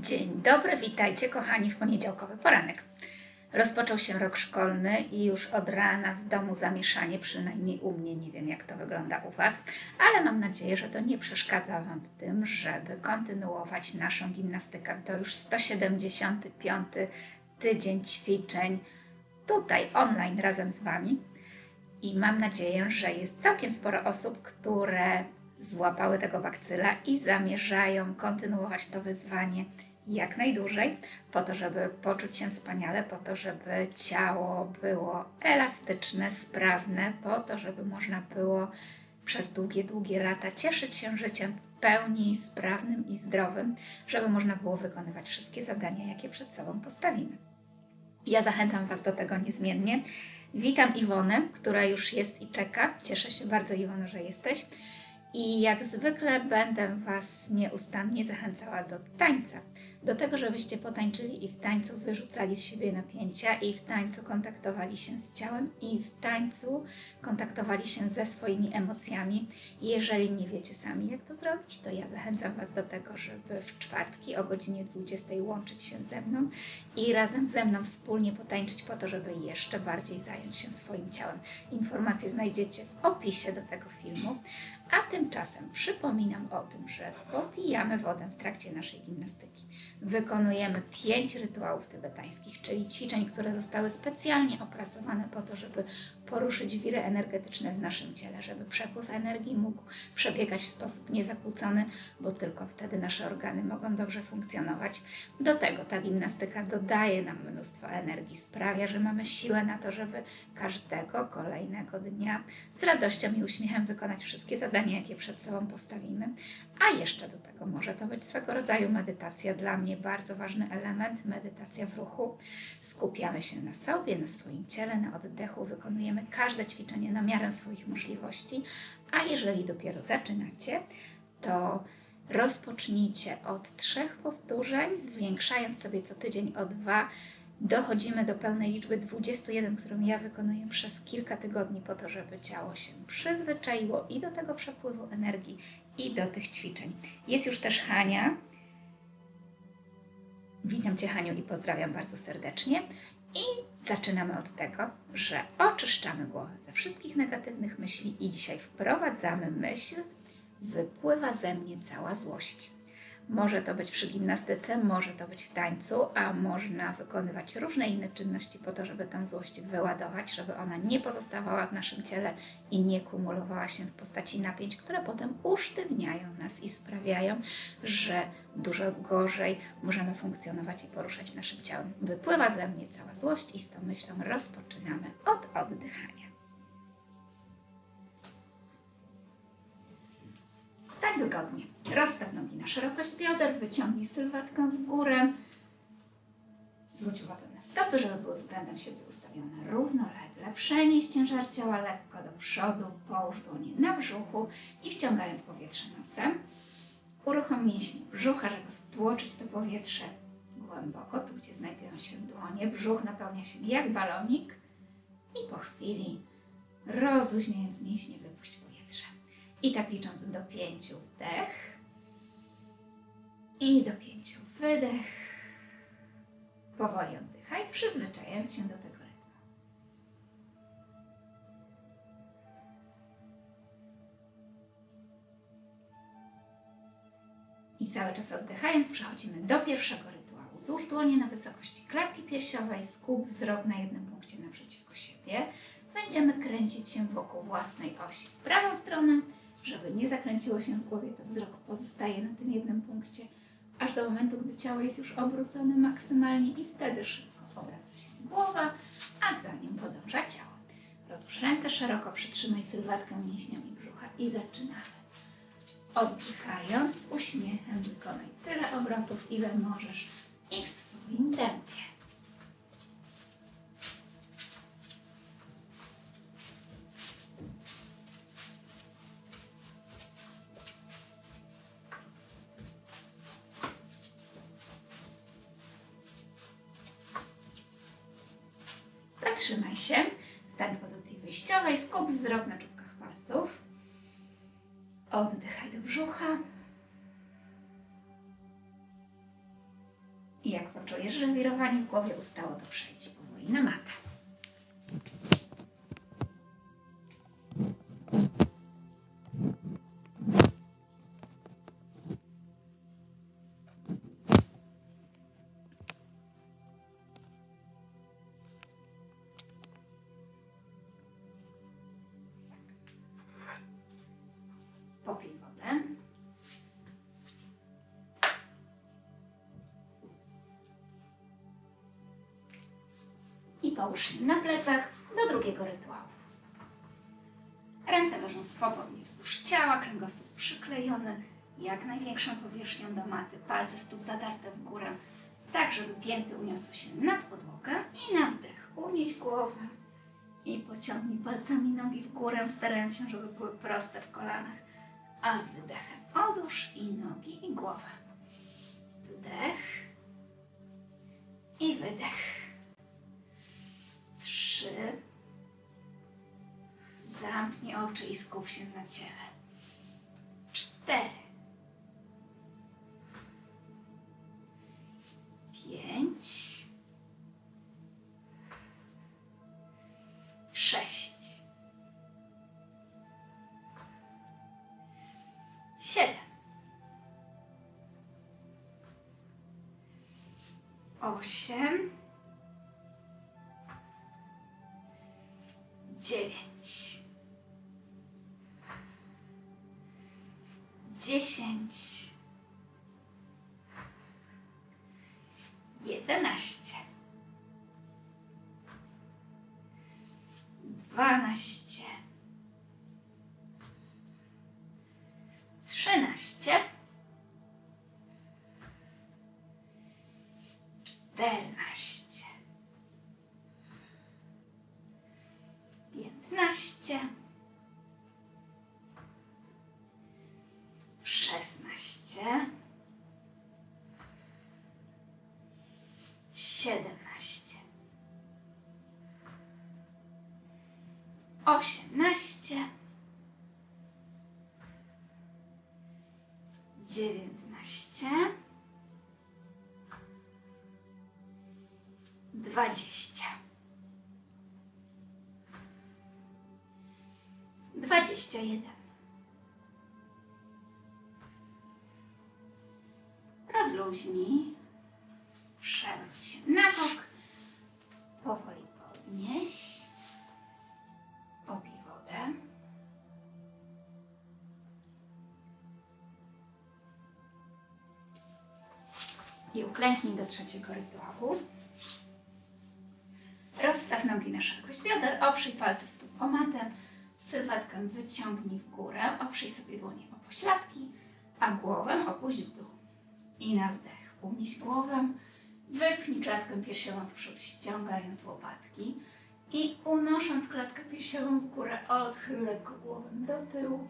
Dzień dobry, witajcie kochani w poniedziałkowy poranek. Rozpoczął się rok szkolny i już od rana w domu zamieszanie, przynajmniej u mnie, nie wiem jak to wygląda u Was, ale mam nadzieję, że to nie przeszkadza Wam w tym, żeby kontynuować naszą gimnastykę. To już 175 tydzień ćwiczeń tutaj online razem z Wami i mam nadzieję, że jest całkiem sporo osób, które złapały tego bakcyla i zamierzają kontynuować to wyzwanie jak najdłużej, po to, żeby poczuć się wspaniale, po to, żeby ciało było elastyczne, sprawne, po to, żeby można było przez długie, długie lata cieszyć się życiem w pełni sprawnym i zdrowym, żeby można było wykonywać wszystkie zadania, jakie przed sobą postawimy. Ja zachęcam Was do tego niezmiennie. Witam Iwonę, która już jest i czeka. Cieszę się bardzo, Iwono, że jesteś. I jak zwykle będę Was nieustannie zachęcała do tańca. Do tego, żebyście potańczyli i w tańcu wyrzucali z siebie napięcia, i w tańcu kontaktowali się z ciałem, i w tańcu kontaktowali się ze swoimi emocjami. Jeżeli nie wiecie sami, jak to zrobić, to ja zachęcam Was do tego, żeby w czwartki o godzinie 20 łączyć się ze mną i razem ze mną wspólnie potańczyć po to, żeby jeszcze bardziej zająć się swoim ciałem. Informacje znajdziecie w opisie do tego filmu. A tymczasem przypominam o tym, że popijamy wodę w trakcie naszej gimnastyki. Wykonujemy pięć rytuałów tybetańskich, czyli ćwiczeń, które zostały specjalnie opracowane po to, żeby poruszyć wiry energetyczne w naszym ciele, żeby przepływ energii mógł przebiegać w sposób niezakłócony, bo tylko wtedy nasze organy mogą dobrze funkcjonować. Do tego ta gimnastyka dodaje nam mnóstwo energii, sprawia, że mamy siłę na to, żeby każdego kolejnego dnia z radością i uśmiechem wykonać wszystkie zadania, jakie przed sobą postawimy. A jeszcze do tego może to być swego rodzaju medytacja. Dla mnie bardzo ważny element medytacja w ruchu. Skupiamy się na sobie, na swoim ciele, na oddechu, wykonujemy każde ćwiczenie na miarę swoich możliwości. A jeżeli dopiero zaczynacie, to rozpocznijcie od trzech powtórzeń, zwiększając sobie co tydzień o dwa. Dochodzimy do pełnej liczby 21, którą ja wykonuję przez kilka tygodni, po to, żeby ciało się przyzwyczaiło i do tego przepływu energii, i do tych ćwiczeń. Jest już też Hania. Witam Cię, Haniu, i pozdrawiam bardzo serdecznie. I zaczynamy od tego, że oczyszczamy głowę ze wszystkich negatywnych myśli i dzisiaj wprowadzamy myśl, wypływa ze mnie cała złość. Może to być przy gimnastyce, może to być w tańcu, a można wykonywać różne inne czynności po to, żeby tę złość wyładować, żeby ona nie pozostawała w naszym ciele i nie kumulowała się w postaci napięć, które potem usztywniają nas i sprawiają, że dużo gorzej możemy funkcjonować i poruszać naszym ciałem. Wypływa ze mnie cała złość i z tą myślą rozpoczynamy od oddychania. Stań wygodnie. Rozstaw nogi na szerokość bioder, wyciągnij sylwetkę w górę. Zwróć uwagę na stopy, żeby były względem siebie ustawione równolegle. Przenieś ciężar ciała lekko do przodu, połóż dłonie na brzuchu i wciągając powietrze nosem, uruchom mięśnie brzucha, żeby wtłoczyć to powietrze głęboko, tu gdzie znajdują się dłonie. Brzuch napełnia się jak balonik i po chwili, rozluźniając mięśnie, wypuść powietrze. I tak licząc do pięciu wdech i do pięciu wydech. Powoli oddychaj, przyzwyczajając się do tego rytmu. I cały czas oddychając przechodzimy do pierwszego rytuału. Złóż dłonie na wysokości klatki piersiowej, skup wzrok na jednym punkcie naprzeciwko siebie. Będziemy kręcić się wokół własnej osi w prawą stronę żeby nie zakręciło się w głowie, to wzrok pozostaje na tym jednym punkcie, aż do momentu, gdy ciało jest już obrócone maksymalnie i wtedy szybko obraca się głowa, a za nim podąża ciało. Rozłóż ręce szeroko, przytrzymaj sylwetkę mięśniami brzucha i zaczynamy. Oddychając uśmiechem wykonaj tyle obrotów, ile możesz i w swoim tempie. Wirowanie w głowie ustało, to przejdź połóż na plecach do drugiego rytuału. Ręce leżą swobodnie wzdłuż ciała, kręgosłup przyklejony, jak największą powierzchnią do maty, palce stóp zadarte w górę, tak żeby pięty uniosły się nad podłogę i na wdech unieś głowę i pociągnij palcami nogi w górę, starając się, żeby były proste w kolanach, a z wydechem odłóż i nogi i głowę. Wdech i wydech. Trzy. Zamknij oczy i skup się na ciele. Cztery. Pięć. Sześć. Siedem. Osiem. Dziewięć, dziesięć, jedenaście, dwanaście, osiemnaście, dziewiętnaście, dwadzieścia. Dwadzieścia jeden. Rozluźnij. Trzeciego rytuału. Rozstaw nogi na szerokość. Bioder, oprzyj palce stóp o matę, sylwetkę wyciągnij w górę, oprzyj sobie dłonie o pośladki, a głowę opuść w dół. I na wdech unieś głowę, wypnij klatkę piersiową w przód, ściągając łopatki. I unosząc klatkę piersiową w górę, odchyl lekko głowę do tyłu,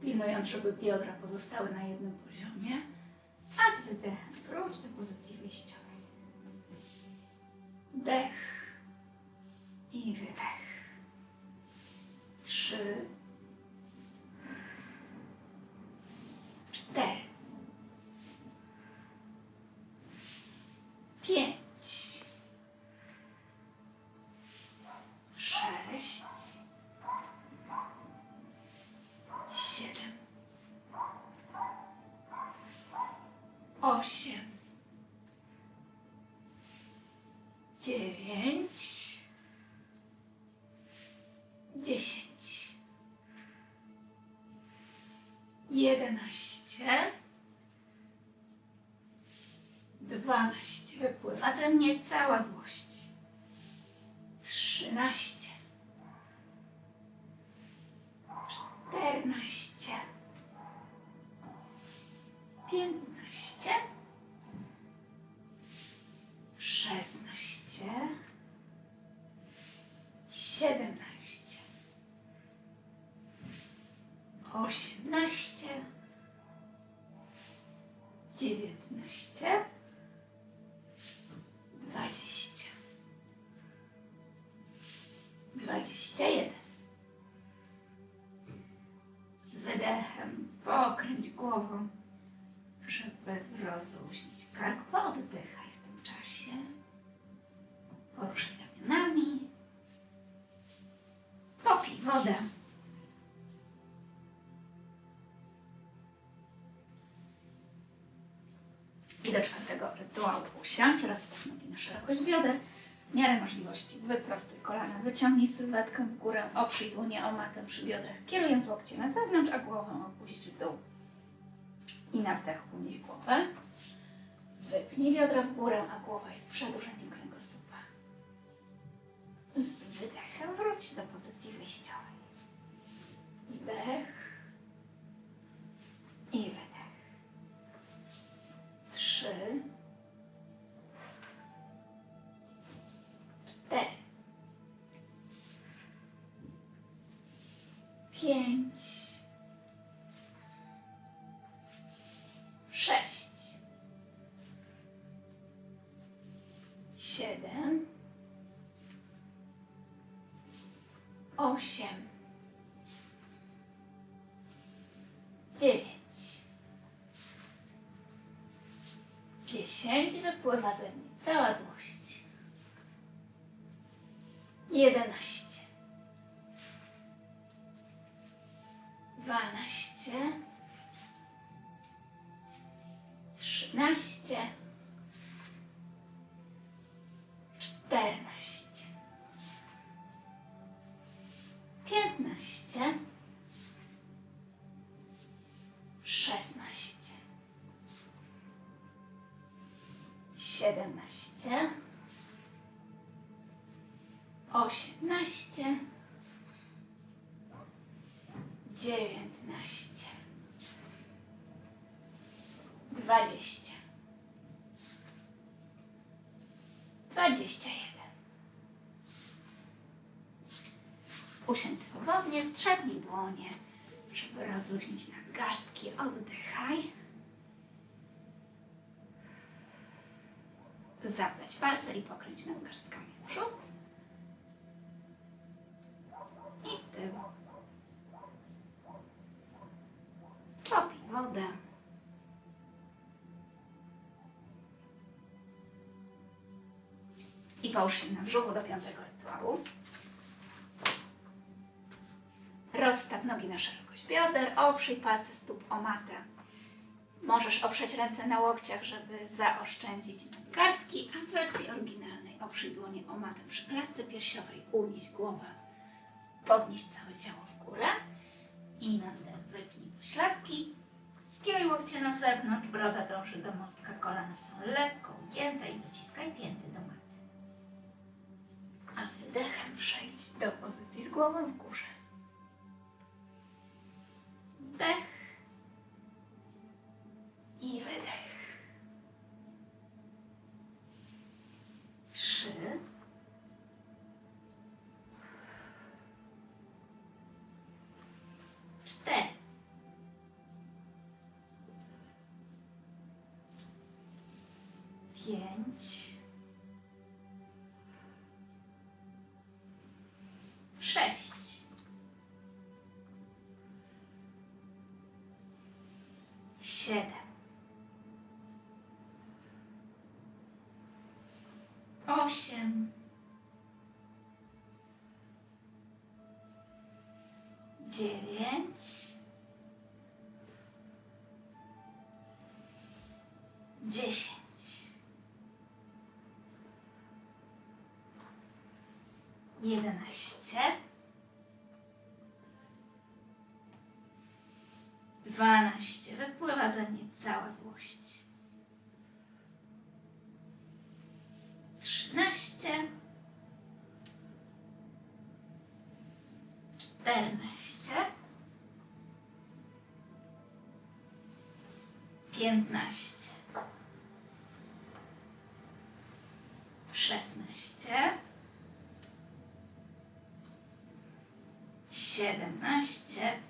pilnując, żeby biodra pozostały na jednym poziomie, z wydechem wróć do pozycji wyjściowej. Wdech i wydech. Trzy, ze mnie cała złość. Trzynaście, czternaście, piętnaście, głową, żeby rozluźnić kark. Pooddychaj w tym czasie. Poruszaj ramionami. Popij wodę. I do czwartego rytuału usiądź, rozstaw nogi na szerokość bioder. W miarę możliwości wyprostuj kolana, wyciągnij sylwetkę w górę, oprzyj dłonie o matę przy biodrach, kierując łokcie na zewnątrz, a głowę opuść w dół. I na wdech unieś głowę. Wypnij biodra w górę, a głowa jest przedłużeniem kręgosłupa. Z wydechem wróć do pozycji wyjściowej. Wdech i wydech. Trzy, cztery, pięć, siedem, osiem, dziewięć. Dziesięć wypływa ze mnie cała złość. Jedenaście. Osiemnaście, dziewiętnaście, dwadzieścia, dwadzieścia jeden. Usiądź swobodnie, strzepnij dłonie, żeby rozluźnić nadgarstki. Oddychaj. zapleć palce i pokręć nadgarstkami w przód i w tył. Popij wodę. I połóż się na brzuchu do piątego rytuału. Rozstaw nogi na szerokość bioder, oprzyj palce stóp o matę. Możesz oprzeć ręce na łokciach, żeby zaoszczędzić nadgarstki, a w wersji oryginalnej oprzyj dłonie o matę przy klatce piersiowej, unieś głowę, podnieś całe ciało w górę i na wdech wypnij pośladki. Skieruj łokcie na zewnątrz, broda dąży do mostka, kolana są lekko ugięte i dociskaj pięty do maty. A z wydechem przejdź do pozycji z głową w górze. Wdech i wydech. Trzy. Siedem. osiem, dziewięć, dziesięć, jedenaście, dwanaście. 12, 15, 16, 17,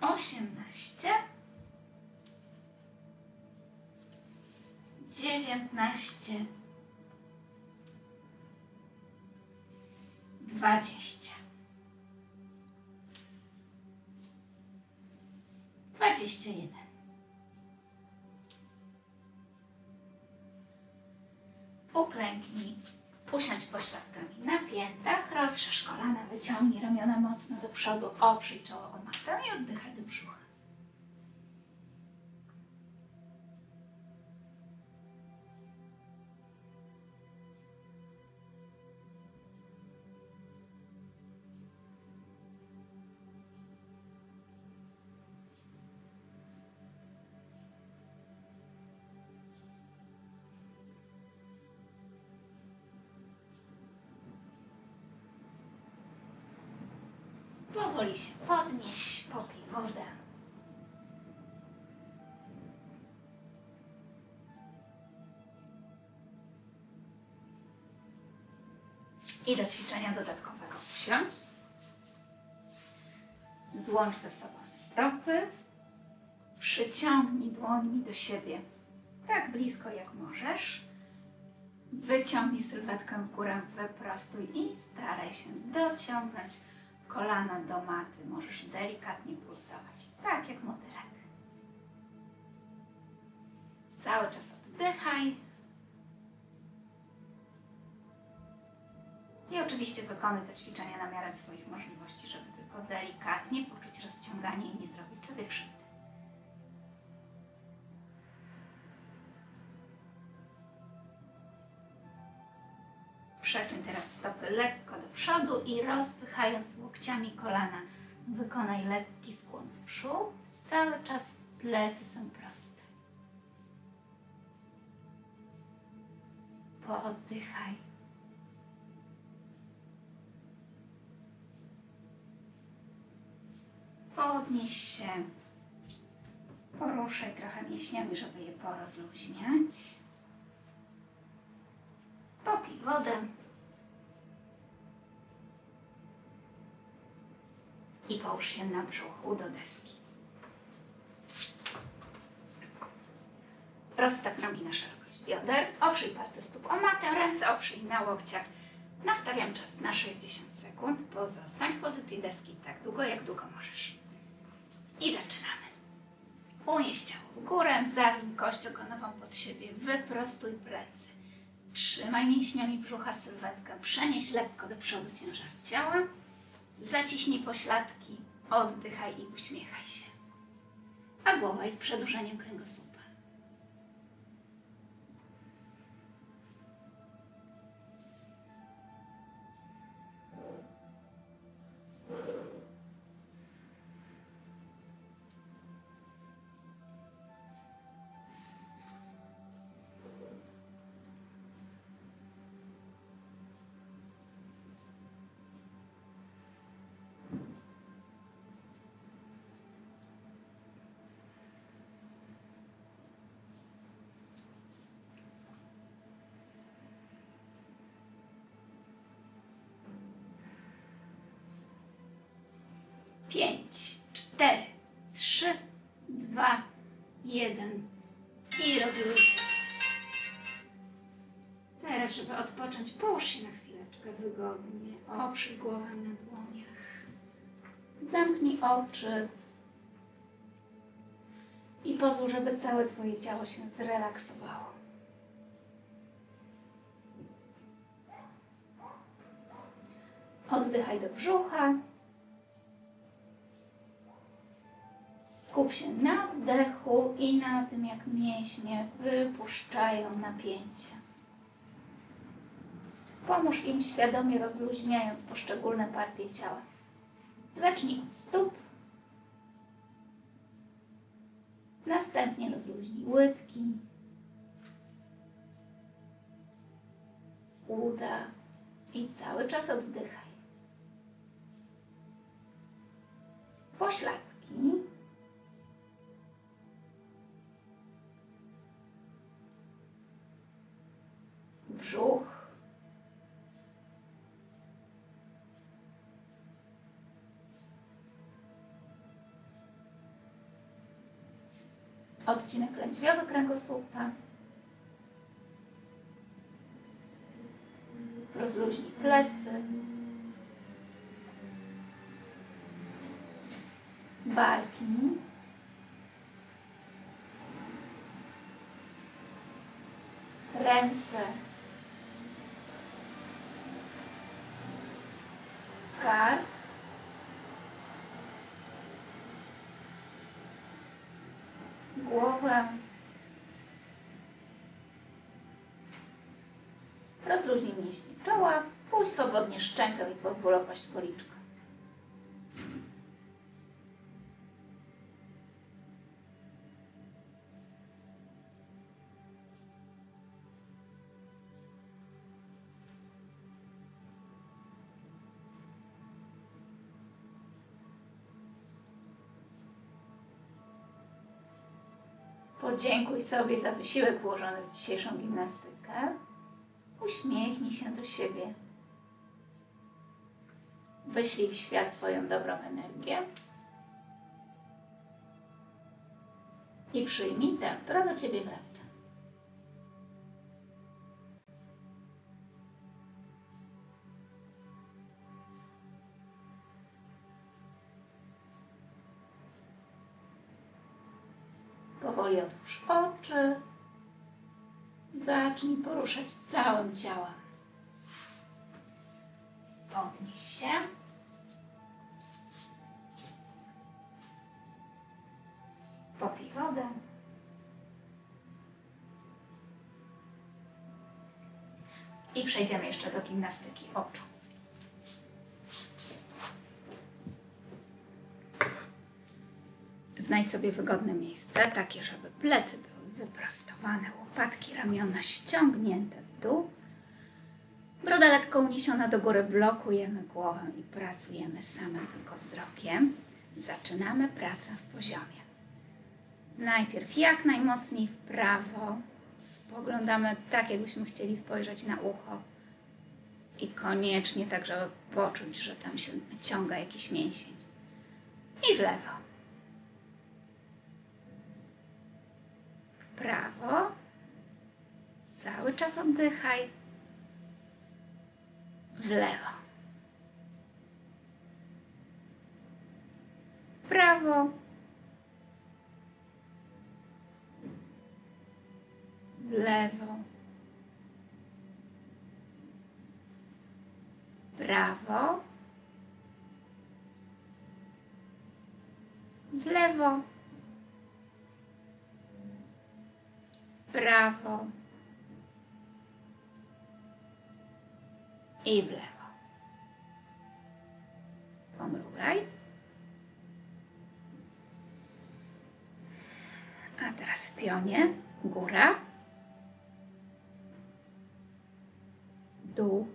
18, 19, dwadzieścia. Dwadzieścia jeden. Uklęknij. Usiądź pośladkami na piętach, rozszerz kolana, wyciągnij ramiona mocno do przodu, oprzyj czoło o matę i oddychaj do brzucha. Powoli się podnieś, popij wodę. I do ćwiczenia dodatkowego usiądź. Złącz ze sobą stopy. Przyciągnij dłońmi do siebie tak blisko jak możesz. Wyciągnij sylwetkę w górę, wyprostuj i staraj się dociągnąć kolana do maty. Możesz delikatnie pulsować, tak jak motylek. Cały czas oddychaj. I oczywiście wykonuj te ćwiczenia na miarę swoich możliwości, żeby tylko delikatnie poczuć rozciąganie i nie zrobić sobie krzywdy. Przesuń teraz stopy lekko do przodu i rozpychając łokciami kolana, wykonaj lekki skłon w przód. Cały czas plecy są proste. Pooddychaj. Podnieś się. Poruszaj trochę mięśniami, żeby je porozluźniać. Popij wodę. Połóż się na brzuchu do deski. Rozstaw nogi na szerokość bioder, oprzyj palce stóp o matę, ręce oprzyj na łokciach. Nastawiam czas na 60 sekund. Pozostań w pozycji deski tak długo, jak długo możesz. I zaczynamy. Unieś ciało w górę, zawiń kość ogonową pod siebie, wyprostuj plecy. Trzymaj mięśniami brzucha sylwetkę, przenieś lekko do przodu ciężar ciała, zaciśnij pośladki, oddychaj i uśmiechaj się. A głowa jest przedłużeniem kręgosłupa. Pięć, cztery, trzy, dwa, jeden i rozluźnij. Teraz, żeby odpocząć, połóż się na chwileczkę wygodnie. Oprzyj głowę na dłoniach. Zamknij oczy. I pozwól, żeby całe Twoje ciało się zrelaksowało. Oddychaj do brzucha. Skup się na oddechu i na tym, jak mięśnie wypuszczają napięcie. Pomóż im świadomie rozluźniając poszczególne partie ciała. Zacznij od stóp. Następnie rozluźnij łydki, uda i cały czas oddychaj. Pośladki. Brzuch. Odcinek lędźwiowy kręgosłupa. Rozluźnij plecy. Barki. Ręce. głowę. Rozluźnij mięśnie czoła, puść swobodnie szczękę i pozwól opaść policzka. Podziękuj sobie za wysiłek włożony w dzisiejszą gimnastykę. Uśmiechnij się do siebie. Wyślij w świat swoją dobrą energię. I przyjmij tę, która do ciebie wraca. Powoli otwórz oczy. Zacznij poruszać całym ciałem. Podnieś się. Popij wodę. I przejdziemy jeszcze do gimnastyki oczu. Znajdź sobie wygodne miejsce, takie, żeby plecy były wyprostowane, łopatki, ramiona ściągnięte w dół. Broda lekko uniesiona do góry, blokujemy głowę i pracujemy samym tylko wzrokiem. Zaczynamy pracę w poziomie. Najpierw jak najmocniej w prawo. Spoglądamy tak, jakbyśmy chcieli spojrzeć na ucho. I koniecznie tak, żeby poczuć, że tam się naciąga jakiś mięsień. I w lewo. Prawo. Cały czas oddychaj. W lewo. Prawo. W lewo. Prawo. W lewo. Prawo i w lewo. Pomrugaj. A teraz w pionie góra, dół,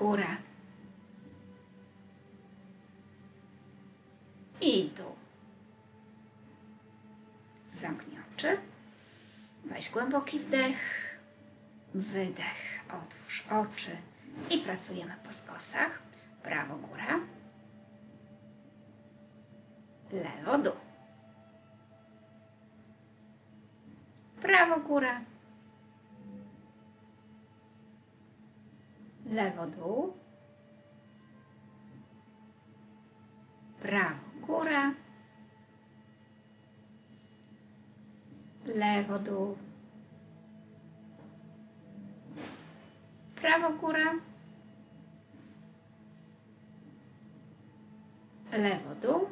góra i dół. Zamknij oczy. Weź głęboki wdech. Wydech, otwórz oczy i pracujemy po skosach. Prawo góra, lewo dół. Prawo góra, lewo dół. Prawo góra, lewo dół. prawo góra, lewo dół,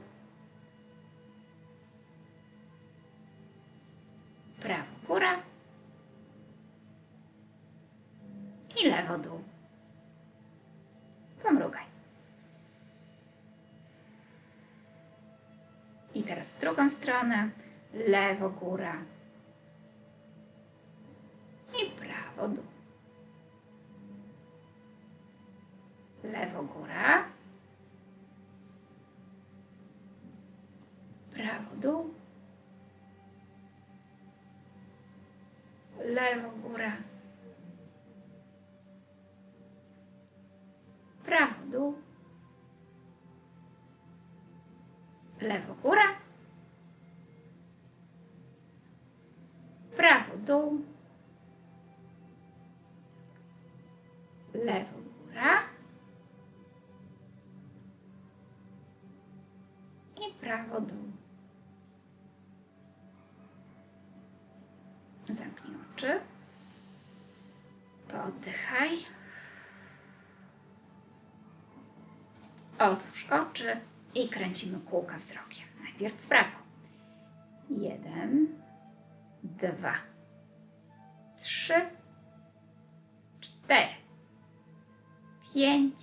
prawo góra i lewo dół. Teraz w drugą stronę, lewo góra i prawo dół. lewo góra, prawo dół, lewo góra, prawo dół, lewo góra, prawo dół, lewo góra i prawo dół. Zamknij oczy. Poddychaj. Otwórz oczy i kręcimy kółka wzrokiem. Najpierw w prawo. Jeden, dwa, trzy, cztery, pięć,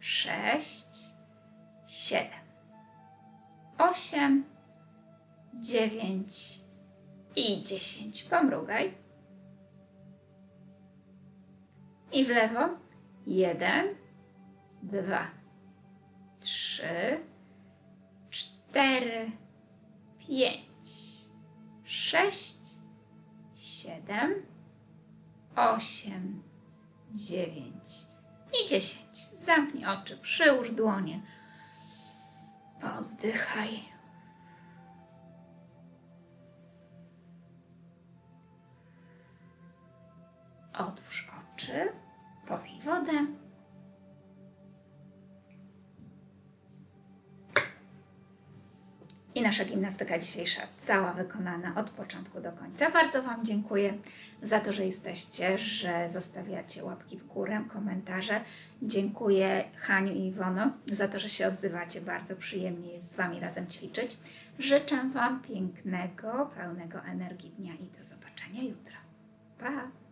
sześć, siedem, osiem, dziewięć i dziesięć. Pomrugaj. I w lewo. Jeden, dwa, trzy, cztery, pięć, sześć, siedem, osiem, dziewięć i dziesięć. Zamknij oczy, przyłóż dłonie. Oddychaj. Otwórz oczy, popij wodę. I nasza gimnastyka dzisiejsza cała wykonana od początku do końca. Bardzo Wam dziękuję za to, że jesteście, że zostawiacie łapki w górę, komentarze. Dziękuję Haniu i Iwono za to, że się odzywacie. Bardzo przyjemnie jest z Wami razem ćwiczyć. Życzę Wam pięknego, pełnego energii dnia i do zobaczenia jutro. Pa!